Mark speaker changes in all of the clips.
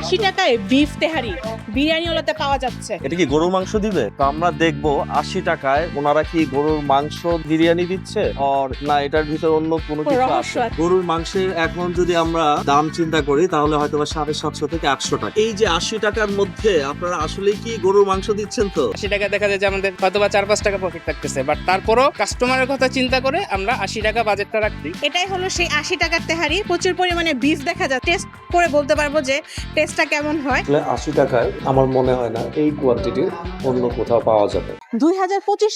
Speaker 1: আশি টাকায় বিফ তেহারি বিরিয়ানি ওলাতে পাওয়া যাচ্ছে।
Speaker 2: এটা কি গরুর মাংস দিবে? তো আমরা দেখব আশি টাকায় ওনারা কি গরুর মাংস বিরিয়ানি দিচ্ছে? আর না এটার ভিতরে অন্য কোনো কিছু
Speaker 1: রহস্য
Speaker 2: আছে।
Speaker 1: আছে।
Speaker 2: গরুর মাংসের এখন যদি আমরা দাম চিন্তা করি তাহলে হয়তো বা সাড়ে সাতশো থেকে আটশো টাকা। এই যে আশি টাকার মধ্যে আপনারা আসলে কি গরুর মাংস দিচ্ছেন তো?
Speaker 3: আশি টাকা দেখা যায় যে আমাদের হয়তো বা চার পাঁচ টাকা প্রফিট থাকতেছে বাট তারপরও কাস্টমারের কথা চিন্তা করে আমরা আশি টাকা বাজেটটা রাখছি
Speaker 1: এটাই হলো সেই আশি টাকার তেহারি প্রচুর পরিমাণে বিফ দেখা যায় টেস্ট করে বলতে পারব যে টেস্টটা কেমন হয়?
Speaker 2: আশি টাকায় আমার মনে হয় না এই কোয়ান্টিটির অন্য কোথাও পাওয়া যাবে।
Speaker 1: দুই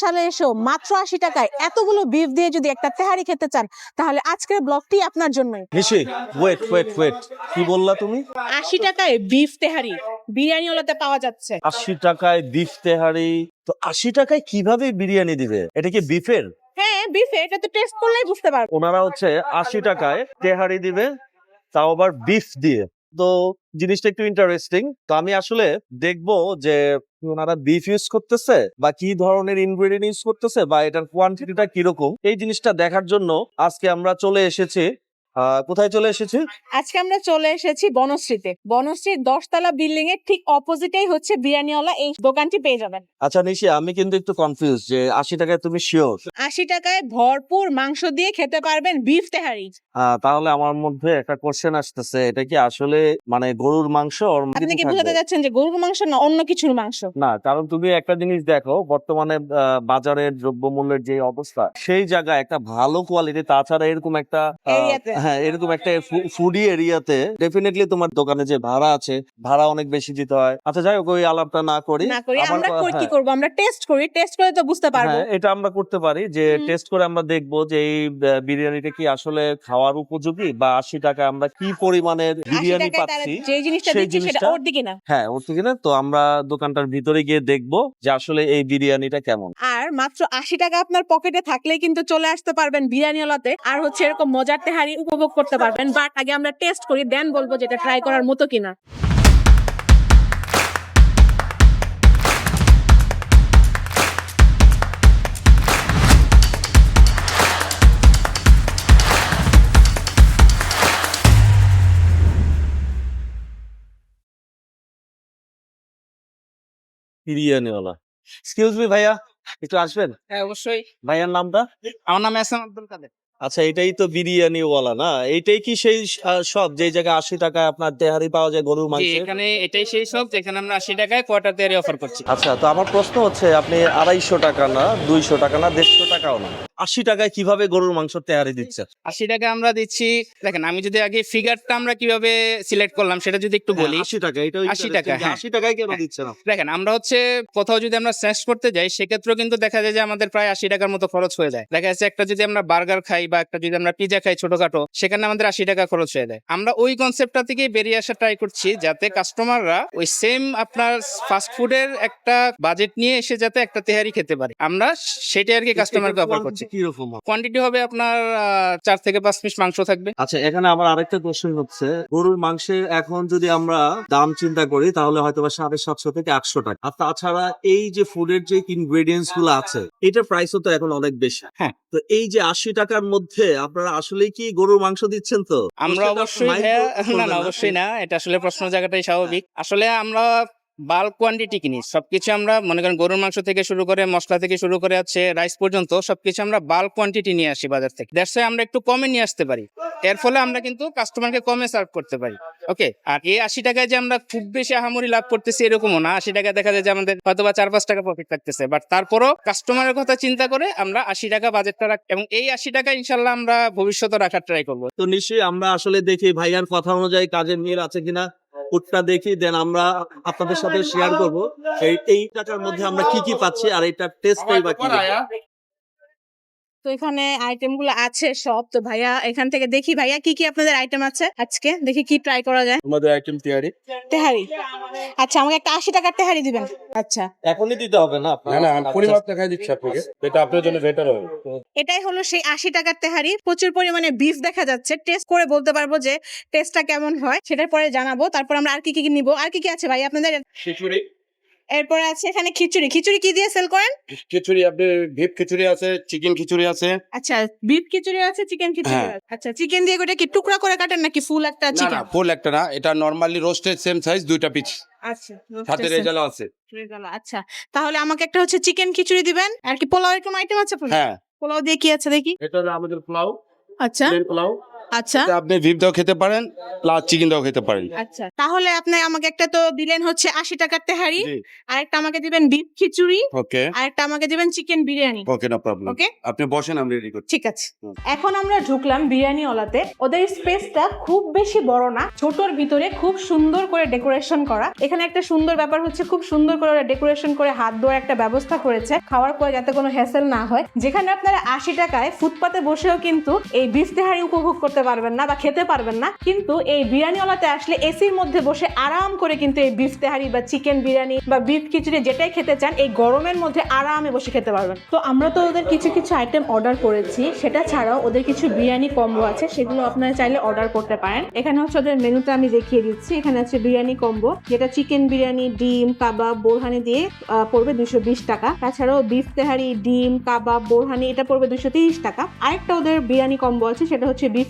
Speaker 1: সালে এসেও মাত্র আশি টাকায় এতগুলো বিফ দিয়ে যদি একটা তেহারি খেতে চান তাহলে আজকের ব্লগটি আপনার জন্যই।
Speaker 2: নিশি ওয়েট ওয়েট ওয়েট কি বললা তুমি?
Speaker 1: আশি টাকায় বিফ তেহারি বিরিয়ানি ওলাতে পাওয়া যাচ্ছে।
Speaker 2: আশি টাকায় বিফ তেহারি তো আশি টাকায় কীভাবে বিরিয়ানি দিবে? এটা কি বিফের
Speaker 1: হ্যাঁ বিফে এটা তো টেস্ট করলেই বুঝতে পারব।
Speaker 2: ওনারা হচ্ছে আশি টাকায় তেহারি দিবে তাও আবার বিফ দিয়ে। তো জিনিসটা একটু ইন্টারেস্টিং তো আমি আসলে দেখব যে ওনারা বিফ ইউজ করতেছে বা কি ধরনের ইনগ্রেডিয়েন্ট ইউজ করতেছে বা এটার কোয়ান্টিটিটা কীরকম। এই জিনিসটা দেখার জন্য আজকে আমরা চলে এসেছি কোথায় চলে এসেছি?
Speaker 1: আজকে আমরা চলে এসেছি বনশ্রীতে। বনশ্রীর দশতলা বিল্ডিং এর ঠিক অপোজিটেই হচ্ছে বিরিয়ানিওয়ালা এই দোকানটি পেয়ে যাবেন।
Speaker 2: আচ্ছা নিশি আমি কিন্তু একটু কনফিউজ যে আশি টাকায় তুমি শিওর
Speaker 1: আশি টাকায় ভরপুর মাংস দিয়ে খেতে পারবেন বিফ তেহারি।
Speaker 2: তাহলে আমার মধ্যে একটা কোশ্চেন আসতেছে। এটা কি আসলে মানে গরুর মাংস
Speaker 1: আপনি
Speaker 2: কি থাকবে?
Speaker 1: যাচ্ছেন যে গরুর মাংস না অন্য কিছুর মাংস?
Speaker 2: না কারণ তুমি একটা জিনিস দেখো বর্তমানে বাজারের দ্রব্যমূল্যের যে অবস্থা সেই জায়গায় একটা ভালো কোয়ালিটি তাছাড়া এরকম একটা। হ্যাঁ এরকম একটা ফুডি এরিয়াতে ডেফিনেটলি তোমার দোকানে যে ভাড়া আছে ভাড়া অনেক বেশি দিতে হয়। আচ্ছা যাই হোক ওই আলাপটা না করি।
Speaker 1: না করি
Speaker 2: আমরা
Speaker 1: কি
Speaker 2: হ্যাঁ।
Speaker 1: করব? আমরা টেস্ট করি টেস্ট করে তো বুঝতে পারব।
Speaker 2: হ্যাঁ এটা আমরা করতে পারি যে টেস্ট করে আমরা দেখব যে এই বিরিয়ানিটা কি আসলে খাওয়ার উপযোগী বা আশি টাকা আমরা কি পরিমাণের বিরিয়ানি পাচ্ছি
Speaker 1: যে জিনিসটা দিচ্ছে সেটা ওর দিকে না।
Speaker 2: হ্যাঁ ওর থেকে না। তো আমরা দোকানটার ভিতরে গিয়ে দেখব যে আসলে এই বিরিয়ানিটা কেমন।
Speaker 1: আর মাত্র আশি টাকা আপনার পকেটে থাকলেই কিন্তু চলে আসতে পারবেন বিরিয়ানিওয়ালাতে। আর হচ্ছে এরকম মজার তেহারি উপভোগ করতে পারবেন বাট আগে আমরা টেস্ট করি দেন বলব যেটা ট্রাই করার মতো কিনা।
Speaker 2: বিরিয়ানিওয়ালা। এক্সকিউজ মি ভাইয়া একটু আসবেন?
Speaker 3: হ্যাঁ অবশ্যই।
Speaker 2: ভাইয়ার নামটা?
Speaker 3: আমার নাম এস এম আব্দুল কাদের।
Speaker 2: আচ্ছা এটাই তো বিরিয়ানিওয়ালা না? এইটাই কি সেই সব যে জায়গায় আশি টাকায় আপনার তেহারি পাওয়া যায় গরুর মাংস
Speaker 3: এখানে এটাই সেই সব যেখানে আমরা আশি টাকায় কোয়ার্টার তৈরি অফার করছি।
Speaker 2: আচ্ছা তো আমার প্রশ্ন হচ্ছে আপনি আড়াইশো টাকা না দুইশো টাকা না দেড়শো টাকাও না? আশি টাকায় কীভাবে গরুর মাংস তেহারি দিচ্ছেন
Speaker 3: আশি টাকা আমরা দিচ্ছি দেখেন আমি যদি আগে ফিগারটা আমরা কীভাবে সিলেক্ট করলাম সেটা যদি একটু বলি।
Speaker 2: আশি টাকা এটা
Speaker 3: 80 টাকা, হ্যাঁ।
Speaker 2: আশি টাকায় কেন
Speaker 3: হ্যাঁ।
Speaker 2: দিচ্ছেন আপনি?
Speaker 3: দেখেন আমরা হচ্ছে কোথাও যদি আমরা সার্চ করতে যাই সেক্ষেত্রেও কিন্তু দেখা যায় যে আমাদের প্রায় আশি টাকার মতো খরচ হয়ে যায়। দেখা যাচ্ছে একটা যদি আমরা বার্গার খাই বা একটা যদি আমরা পিজা খাই ছোটখাটো সেখানে আমাদের আশি টাকা খরচ হয়ে যায়। আমরা ওই কনসেপ্টটা থেকেই বেরিয়ে আসা ট্রাই করছি যাতে কাস্টমাররা ওই সেম আপনার ফাস্ট ফুডের একটা বাজেট নিয়ে এসে যাতে একটা তেহারি খেতে পারে। আমরা সেটাই আর কি কাস্টমারকে অফার করছি।
Speaker 2: কীরকম?
Speaker 3: কোয়ান্টিটি হবে? আপনার চার থেকে পাঁচ পিস মাংস থাকবে।
Speaker 2: আচ্ছা এখানে আমার আরেকটা কোশ্চেন হচ্ছে গরুর মাংসের এখন যদি আমরা দাম চিন্তা করি তাহলে হয়তো বা সাড়ে সাতশো থেকে আটশো টাকা। আর তাছাড়া এই যে ফুডের যে ইনগ্রেডিয়েন্টসগুলো আছে এটার প্রাইসও তো এখন অনেক বেশি।
Speaker 3: হ্যাঁ।
Speaker 2: তো এই যে আশি টাকার মধ্যে আপনারা আসলে কি গরুর মাংস দিচ্ছেন তো?
Speaker 3: আমরা অবশ্যই
Speaker 2: mind
Speaker 3: না না। অবশ্যই না এটা আসলে প্রশ্ন জায়গাটাই স্বাভাবিক। আসলে আমরা বাল্ক কোয়ান্টিটি কিনি। সবকিছু আমরা, মনে করেন গরুর মাংস থেকে শুরু করে, মশলা থেকে শুরু করে আছে রাইস পর্যন্ত সবকিছু আমরা বাল্ক কোয়ান্টিটি নিয়ে আসি বাজার থেকে। দ্যাটস আমরা একটু কমে নিয়ে আসতে পারি। এর ফলে আমরা কিন্তু কাস্টমারকে কমে সার্ভ করতে পারি। ওকে আর এই আশি টাকায় যে আমরা খুব বেশি আহামরি লাভ করতেছি এরকমও না। আশি টাকা দেখা যায় যে আমাদের হয়তো বা চার পাঁচ টাকা প্রফিট থাকতেছে। বাট তারপরও কাস্টমারের কথা চিন্তা করে আমরা আশি টাকা বাজেটটা রাখ এবং এই আশি টাকা ইনশাল্লাহ আমরা ভবিষ্যতে রাখার ট্রাই করব।
Speaker 2: তো নিশ্চয়ই আমরা আসলে দেখি ভাইয়ার কথা অনুযায়ী কাজের মিল আছে কিনা। ফুডটা দেখি দেন আমরা আপনাদের সাথে শেয়ার করব। এই এই মধ্যে আমরা কি কি পাচ্ছি, আর এটা টেস্ট বা কি
Speaker 1: তো এখানে আইটেমগুলো আছে সব। তো ভাইয়া এখান থেকে দেখি ভাইয়া কি কি আপনাদের আইটেম আছে আজকে। দেখি কি ট্রাই করা যায়।
Speaker 2: আমাদের আইটেম তৈরি
Speaker 1: তেহারি? আচ্ছা আমাকে একটা আশি টাকার তেহারি দিবেন। আচ্ছা।
Speaker 2: এখনই দিতে হবে না
Speaker 4: না না আমি পরিমাপ দেখাই দিচ্ছি আপনাকে। এটা আপনার জন্য বেটার হবে।
Speaker 1: এটাই হলো সেই আশি টাকার তেহারি। প্রচুর পরিমাণে বিফ দেখা যাচ্ছে। টেস্ট করে বলতে পারব যে টেস্টটা কেমন হয় সেটার পরে জানাব। তারপর আমরা আর কি কি কি নিবো। আর কি কি আছে ভাই আপনাদের?
Speaker 4: খিচুড়ি।
Speaker 1: এরপরে আছে এখানে খিচুড়ি। খিচুড়ি কি দিয়ে সেল করেন?
Speaker 4: খিচুড়ি আপনি বিফ খিচুড়ি আছে চিকেন খিচুড়ি আছে।
Speaker 1: আচ্ছা বিফ খিচুড়ি আছে চিকেন খিচুড়ি
Speaker 4: হ্যাঁ।
Speaker 1: আছে। আচ্ছা চিকেন দিয়ে ওটা কি টুকরা করে কাটেন নাকি ফুল একটা
Speaker 4: না না
Speaker 1: চিকেন
Speaker 4: ফুল একটা না এটা নরমালি রোস্টেড সেম সাইজ দুইটা পিস
Speaker 1: আচ্ছা
Speaker 4: সাথে রেজালা আছে।
Speaker 1: হয়ে আচ্ছা। তাহলে আমাকে একটা হচ্ছে চিকেন খিচুড়ি দিবেন। আর কি পোলাও এরকম আইটেম আছে
Speaker 4: হ্যাঁ।
Speaker 1: পোলাও দিয়ে কি আছে দেখি?
Speaker 4: এটা হলো আমাদের পোলাও।
Speaker 1: আচ্ছা।
Speaker 4: পোলাও।
Speaker 1: আচ্ছা।
Speaker 4: এটা আপনি বিফ দাও খেতে পারেন প্লাস চিকেন দাও খেতে পারেন।
Speaker 1: আচ্ছা। তাহলে আপনি আমাকে একটা তো দিলেন হচ্ছে আশি টাকার তেহারি
Speaker 4: জি।
Speaker 1: আর একটা আমাকে দিবেন বিফ খিচুড়ি
Speaker 4: ওকে
Speaker 1: আর একটা আমাকে দিবেন chicken biryani
Speaker 4: okay no problem
Speaker 1: okay
Speaker 4: আপনি বসেন আমি রেডি করছি।
Speaker 1: ঠিক আছে।
Speaker 4: হুম।
Speaker 1: এখন আমরা ঢুকলাম ওদের স্পেসটা খুব বেশি বড় না ছোটর ভিতরে খুব সুন্দর করে ডেকোরেশন করা। এখানে একটা সুন্দর ব্যাপার হচ্ছে খুব সুন্দর করে ডেকোরেশন করে হাত ধোয়ার একটা ব্যবস্থা করেছে। খাওয়ার পরে যাতে কোনো হ্যাসেল না হয়। যেখানে আপনারা আশি টাকায় ফুটপাতে বসেও কিন্তু এই বিফ তেহারি উপভোগ করতে পারবেন না বা খেতে পারবেন না, কিন্তু এই বিরিয়ানিওয়ালাতে আসলে এসির মধ্যে বসে আরাম করে কিন্তু এই বিফ তেহারি বা চিকেন বিরিয়ানি বা বিফ খিচুড়ি যেটাই খেতে চান, এই গরমের মধ্যে আরামে বসে খেতে পারবেন। তো আমরা তো ওদের কিছু কিছু আইটেম অর্ডার করেছি, সেটা ছাড়াও ওদের কিছু বিরিয়ানি কম্বো আছে, সেগুলো আপনারা চাইলে অর্ডার করতে পারেন। এখানে হচ্ছে ওদের মেনুটা আমি দেখিয়ে দিচ্ছি, এখানে আছে বিরিয়ানি কম্বো যেটা চিকেন বিরিয়ানি, ডিম, কাবাব, বোরহানি দিয়ে পড়বে দুশো বিশ টাকা। তাছাড়াও বিফ তেহারি, ডিম, কাবাব, বোরহানি, এটা পড়বে দুশো তিরিশ টাকা। আরেকটা ওদের বিরিয়ানি কম্বো আছে, সেটা হচ্ছে বিফ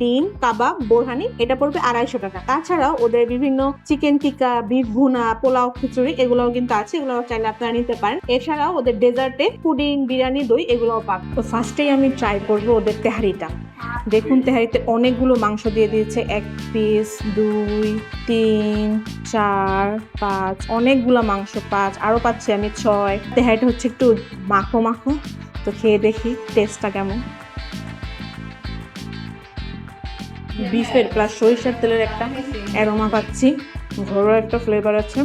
Speaker 1: ডিম, কাবাব, বোরহানি, এটা পড়বে আড়াইশো টাকা। তাছাড়াও ওদের বিভিন্ন চিকেন টিক্কা বিফ ভুনা, পোলাও খিচুড়ি, এগুলোও কিন্তু আছে এগুলো চাইলে আপনারা নিতে পারেন। এছাড়াও ওদের ডেজার্টে পুডিং, বিরিয়ানি, দই, এগুলোও পাবেন। তো ফার্স্টেই আমি ট্রাই করব ওদের তেহারিটা। দেখুন তেহারিতে অনেকগুলো মাংস দিয়ে দিয়েছে, এক পিস দুই, তিন, চার, পাঁচ, অনেকগুলো মাংস, পাঁচ আরও পাচ্ছি আমি ছয়। তেহারিটা হচ্ছে একটু মাখো মাখো, তো খেয়ে দেখি টেস্টটা কেমন। বিফের প্লাস সরিষার তেলের একটা অ্যারোমা পাচ্ছি। ঘরোয়া একটা ফ্লেভার আছে।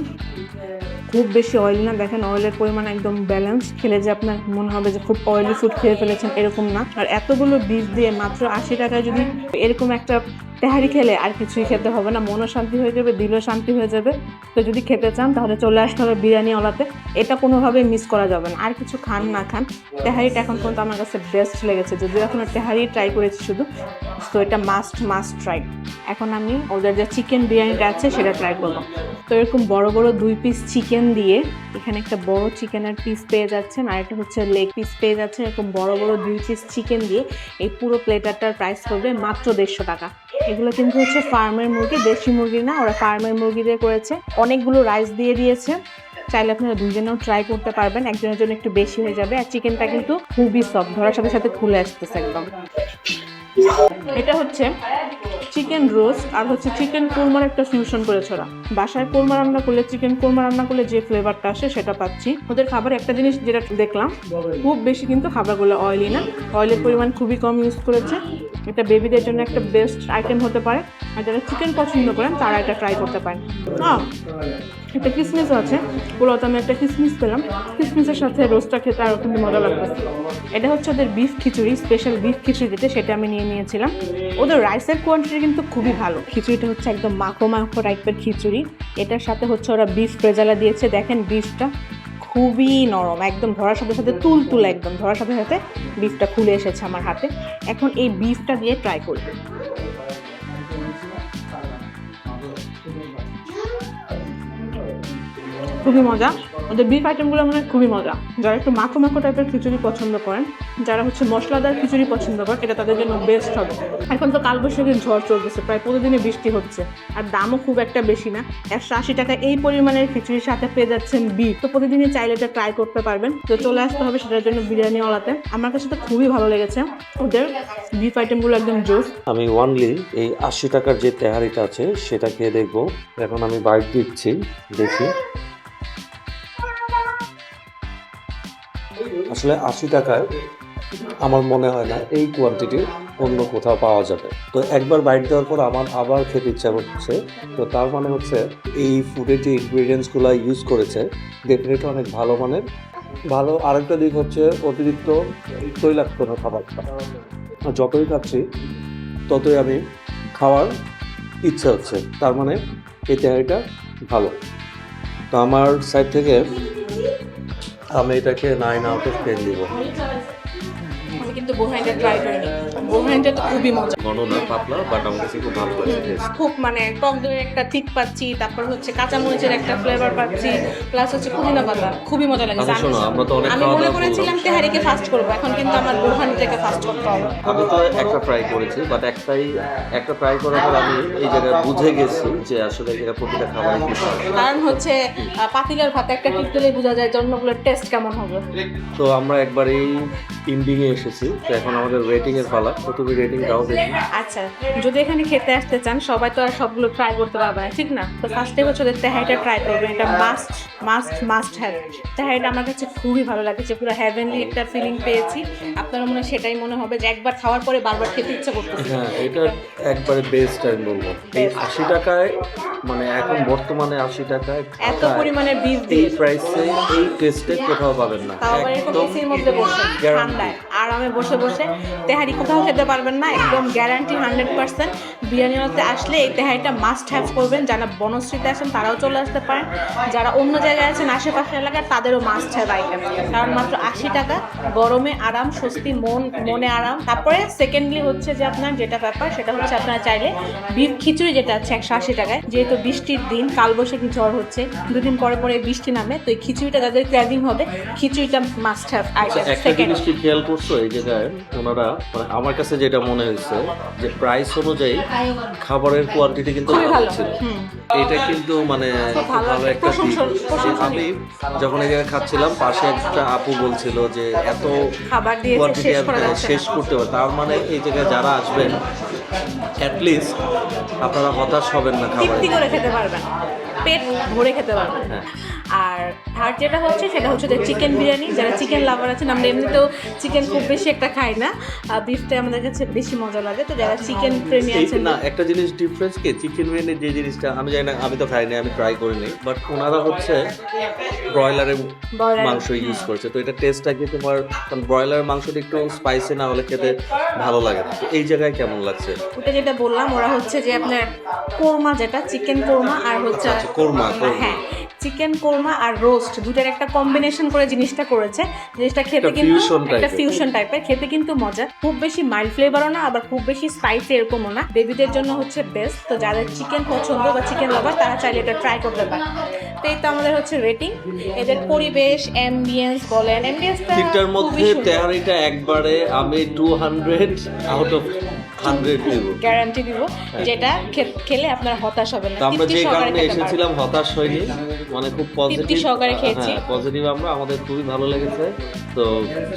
Speaker 1: খুব বেশি অয়েলি না, দেখেন অয়েলের পরিমাণ একদম ব্যালেন্স খেলে যে আপনার মনে হবে যে খুব অয়েলি ফুড খেয়ে ফেলেছেন, এরকম না। আর এতগুলো বীজ দিয়ে মাত্র আশি টাকায় যদি এরকম একটা তেহারি খেলে আর কিছুই খেতে হবে না। মনও শান্তি হয়ে যাবে, দিলও শান্তি হয়ে যাবে। তো যদি খেতে চান তাহলে চলে আসতে হবে বিরিয়ানি ওলাতে এটা কোনোভাবেই মিস করা যাবে না। আর কিছু খান না খান, তেহারিটা এখন পর্যন্ত আমার কাছে বেস্ট লেগেছে। যদিও এখন তেহারি ট্রাই করেছি শুধু, তো এটা মাস্ট মাস্ট ট্রাই এখন আমি ওদের যে চিকেন বিরিয়ানিটা আছে সেটা ট্রাই করব। তো এরকম বড় বড় দুই পিস চিকেন দিয়ে এখানে একটা বড় চিকেনের পিস পেয়ে যাচ্ছেন, আর একটা হচ্ছে লেগ পিস পেয়ে যাচ্ছেন। এরকম বড় বড় দুই পিস চিকেন দিয়ে এই পুরো প্লেটারটার প্রাইস পড়বে মাত্র দেড়শো টাকা। এগুলো কিন্তু হচ্ছে ফার্মের মুরগি, দেশি মুরগি না, ওরা ফার্মের মুরগি দিয়ে করেছে। অনেকগুলো রাইস দিয়ে দিয়েছে। চাইলে আপনারা দুজনেও ট্রাই করতে পারবেন, একজনের জন্য একটু বেশি হয়ে যাবে। আর চিকেনটা কিন্তু খুবই সফট ধরার সাথে সাথে খুলে আসতেছে একদম। এটা হচ্ছে চিকেন রোস্ট আর হচ্ছে চিকেন কোরমার একটা ফিউশন করেছে ওরা। বাসায় কোরমা রান্না করলে চিকেন কোরমা রান্না করলে যে ফ্লেভারটা আসে, সেটা পাচ্ছি। ওদের খাবার একটা জিনিস যেটা দেখলাম, খুব বেশি কিন্তু খাবারগুলো অয়েলি না। অয়েলের পরিমাণ খুবই কম ইউজ করেছে। এটা বেবিদের জন্য একটা বেস্ট আইটেম হতে পারে। আর যারা চিকেন পছন্দ করেন, তারা এটা ট্রাই করতে পারেন। হ্যাঁ একটা কিসমিস আছে। পোলাওতে আমি একটা কিসমিস পেলাম। কিসমিসের সাথে রোস্টটা খেতে আরও কিন্তু মজা লাগতেছে। এটা হচ্ছে ওদের beef khichuri special beef khichuri যেটা, সেটা আমি নিয়ে নিয়েছিলাম। ওদের রাইসের কোয়ান্টিটি কিন্তু খুবই ভালো। খিচুড়িটা হচ্ছে একদম মাখো মাখো টাইপের খিচুড়ি। এটার সাথে হচ্ছে ওরা বিফ প্রেজালা দিয়েছে। দেখেন বিফটা খুবই নরম, একদম ধরার সাথে সাথে তুল তুল একদম, ধরার সাথে সাথে বিফটা খুলে এসেছে আমার হাতে। এখন এই বিফটা দিয়ে ট্রাই করব। খুবই মজা। ওদের বিফ আইটেমগুলো মানে খুবই মজা। যারা একটু মাখো মাখো টাইপের খিচুড়ি পছন্দ করেন, যারা হচ্ছে মশলাদার খিচুড়ি পছন্দ করেন, এটা তাদের জন্য বেস্ট হবে। এখন তো কালবৈশাখীর ঝড় চলতেছে, প্রায় প্রতিদিনই বৃষ্টি হচ্ছে, আর দামও খুব একটা বেশি না। একশো আশি টাকা এই পরিমাণের খিচুড়ির সাথে পেয়ে যাচ্ছেন বিফ তো প্রতিদিনই চাইলে এটা ট্রাই করতে পারবেন। তো চলে আসতে হবে সেটার জন্য বিরিয়ানিওয়ালাতে আমার কাছে তো খুবই ভালো লেগেছে ওদের বিফ আইটেমগুলো একদম জোস।
Speaker 2: আমি ওয়ানলি এই আশি টাকার যে তেহারিটা আছে, সেটা খেয়ে দেখব। এখন আমি বাইট দিচ্ছি, দেখি। আসলে আশি টাকায় আমার মনে হয় না এই কোয়ান্টিটি অন্য কোথাও পাওয়া যাবে। তো একবার বাইট দেওয়ার পর আমার আবার খেতে ইচ্ছা করছে। তো তার মানে হচ্ছে এই ফুডের যে ইনগ্রিডিয়েন্টসগুলো ইউজ করেছে ডেফিনেটলি অনেক ভালো মানের। ভালো আরেকটা দিক হচ্ছে অতিরিক্ত তৈলাক্ত না খাবারটা যতই খাচ্ছি, ততই আমি খাওয়ার ইচ্ছা হচ্ছে। তার মানে এই তেহারিটা ভালো। তো আমার সাইড থেকে আমি এটাকে নাইন আউট অফ টেন দিব।
Speaker 1: কিন্তু বোহাইটা ট্রাই করিনি। বোরহানিটা তো খুবই মজা।
Speaker 2: ঘন না পাতলা বাট আমার কাছে খুব ভালো লাগছে
Speaker 1: খুব মানে টক দইয়ের একটা ঠিক পাচ্ছি তারপর হচ্ছে কাঁচামরিচের একটা ফ্লেভার পাচ্ছি প্লাস হচ্ছে পুদিনা পাতা। খুবই মজা লাগে
Speaker 2: আচ্ছা, শোনো, আমরা তো অনেক
Speaker 1: আমি মনে করেছিলাম তেহারিকে ফাস্ট করব এখন কিন্তু আমার বোরহানিটাকে ফাস্ট করতে হবে।
Speaker 2: আমি তো একটা ট্রাই করেছি বাট একটাই একটা ট্রাই করার পর আমি এই জায়গায় বুঝে গেছি যে আসলে এটা প্রতিটা খাবারই কি
Speaker 1: কারণ হচ্ছে পাতিলের ভাতে একটা টিপ দিলেই বোঝা যায় যে অন্যগুলোর টেস্ট কেমন হবে।
Speaker 2: তো আমরা একবারই এন্ডিং এ এসেছি তো এখন আমাদের এর পালা। তো তুমি রেটিংটাও দেখি
Speaker 1: আচ্ছা যদি এখানে খেতে আসতে চান সবাই তো আর সবগুলো ট্রাই করতে পারবে ঠিক না? তো ফার্স্টে হচ্ছে ওদের তেহারিটা ট্রাই করবেন এটা মাস্ট মাস্ট মাস্ট হ্যাভ তেহারিটা আমার কাছে খুবই ভালো লাগছে পুরো হ্যাভেনলি একটা ফিলিং পেয়েছি। আপনার মনে সেটাই মনে হবে যে একবার খাওয়ার পরে বারবার খেতে ইচ্ছা করতেছে।
Speaker 2: হ্যাঁ এটা একবারে বেস্ট আমি বলব। এই আশি টাকায় মানে এখন বর্তমানে আশি টাকায়
Speaker 1: এত পরিমাণে বিফ
Speaker 2: এই প্রাইসে এই টেস্টে কোথাও পাবেন না। একদম
Speaker 1: মধ্যে বসে। ঠান্ডায় আরামে বসে বসে। তেহারি কোথাও খেতে পারবেন না একদম গ্যারান্টি হান্ড্রেড পার্সেন্ট বিরিয়ানিতে আসলে এই তেহারিটা মাস্ট হ্যাভ করবেন। যারা বনশ্রীতে আসেন তারাও চলে আসতে পারেন। যারা অন্য জায়গায় আছেন আশেপাশে এলাকার তাদেরও মাস্ট হ্যাভ আইটেম কারণ মাত্র আশি টাকা গরমে আরাম স্বস্তি মন মনে আরাম। তারপরে সেকেন্ডলি হচ্ছে যে আপনার যেটা ব্যাপার সেটা হচ্ছে আপনারা চাইলে বিফ খিচুড়ি যেটা আছে একশো আশি টাকায় যেহেতু বৃষ্টির দিন কালবৈশাখী ঝড় হচ্ছে দুদিন পরে পরে বৃষ্টি নামে তো এই খিচুড়িটা যাদের ক্র্যাভিং হবে। খিচুড়িটা মাস্ট হ্যাভ আইটেম সেকেন্ড
Speaker 2: খেয়াল করছ? এই জায়গায় ওনারা মানে আমার কাছে যেটা মনে হয়েছে যে প্রাইস অনুযায়ী খাবারের কোয়ান্টিটি কিন্তু ভালো ছিল। এটা কিন্তু মানে
Speaker 1: ভালো একটা
Speaker 2: আমি যখন এই জায়গায় খাচ্ছিলাম পাশে একটা আপু বলছিল যে এত কোয়ান্টিটি
Speaker 1: শেষ যাচ্ছে
Speaker 2: শেষ। করতে হবে। তার মানে এই জায়গায় যারা আসবেন অ্যাটলিস্ট আপনারা হতাশ হবেন না খাবার
Speaker 1: খেতে পারবেন। পেট ভরে খেতে পারবেন
Speaker 2: হ্যাঁ।
Speaker 1: আর থার্ড যেটা হচ্ছে সেটা হচ্ছে চিকেন বিরিয়ানি। যারা চিকেন লাভার আছেন আমরা এমনিতেও চিকেন খুব বেশি একটা খাই না। বিফটা আমাদের কাছে বেশি মজা লাগে। তো যারা চিকেন প্রেমী আছেন
Speaker 2: না একটা জিনিস ডিফারেন্স কি? চিকেন বিরিয়ানি যে জিনিসটা আমি জানি না আমি তো খাইনি আমি ট্রাই করিনি। বাট ওনারা হচ্ছে ব্রয়লারের মাংস ইউজ করছে। তো এটা টেস্টটা কি তোমার কারণ ব্রয়লারের মাংসটা একটু স্পাইসি না হলে খেতে ভালো লাগে না। তো এই জায়গায় কেমন লাগছে?
Speaker 1: ওটা যেটা বললাম ওরা হচ্ছে যে আপনার কোরমা যেটা চিকেন কোরমা আর হচ্ছে
Speaker 2: আচ্ছা, আচ্ছা, কোরমা।
Speaker 1: হ্যাঁ চিকেন কোরমা আর রোস্ট দুটার একটা কম্বিনেশন করে জিনিসটা করেছে। জিনিসটা খেতে কিন্তু একটা ফিউশন টাইপের খেতে কিন্তু মজা। খুব বেশি মাইল্ড ফ্লেভারও না আবার খুব বেশি স্পাইসি এরকমও না। বেবিদের জন্য হচ্ছে বেস্ট তো যাদের চিকেন পছন্দ বা চিকেন লাভার তারা চাইলে এটা ট্রাই করতে পারে। তো এই তো আমাদের হচ্ছে রেটিং এদের পরিবেশ অ্যাম্বিয়েন্স বলেন অ্যাম্বিয়েন্সটা
Speaker 2: মধ্যে তেহারিটা একবারে আমি two hundred out of
Speaker 1: guarantee দিব যেটা খেলে আপনার হতাশ না।
Speaker 2: আমরা যে কারণে এসেছিলাম হতাশ মানে খুব পজিটিভ
Speaker 1: সহকারে খেয়েছি।
Speaker 2: পজিটিভ আমরা আমাদের খুবই ভালো লেগেছে। তো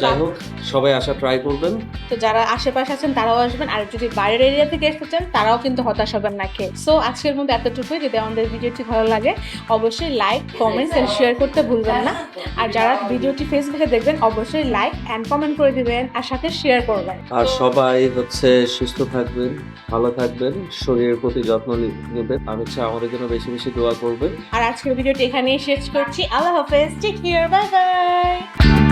Speaker 2: যাই হোক সবাই আসা ট্রাই করবেন।
Speaker 1: তো যারা আশেপাশে আছেন তারাও আসবেন আর যদি বাইরের এরিয়া থেকে এসেছেন তারাও কিন্তু হতাশ হবেন না খেয়ে। সো আজকের মধ্যে এতটুকুই। যদি আমাদের ভিডিওটি ভালো লাগে অবশ্যই লাইক কমেন্টস এন্ড শেয়ার করতে ভুলবেন না। আর যারা ভিডিওটি ফেসবুকে দেখবেন অবশ্যই লাইক অ্যান্ড কমেন্ট করে দিবেন আর সাথে শেয়ার করবেন।
Speaker 2: আর সবাই হচ্ছে সুস্থ থাকবেন, ভালো থাকবেন, শরীরের প্রতি যত্ন নেবেন। আমি চাই আমাদের জন্য বেশি বেশি দোয়া করবেন।
Speaker 1: আর আজকের ভিডিওটি এখানেই শেষ করছি। আল্লাহ হাফেজ। Take care bye bye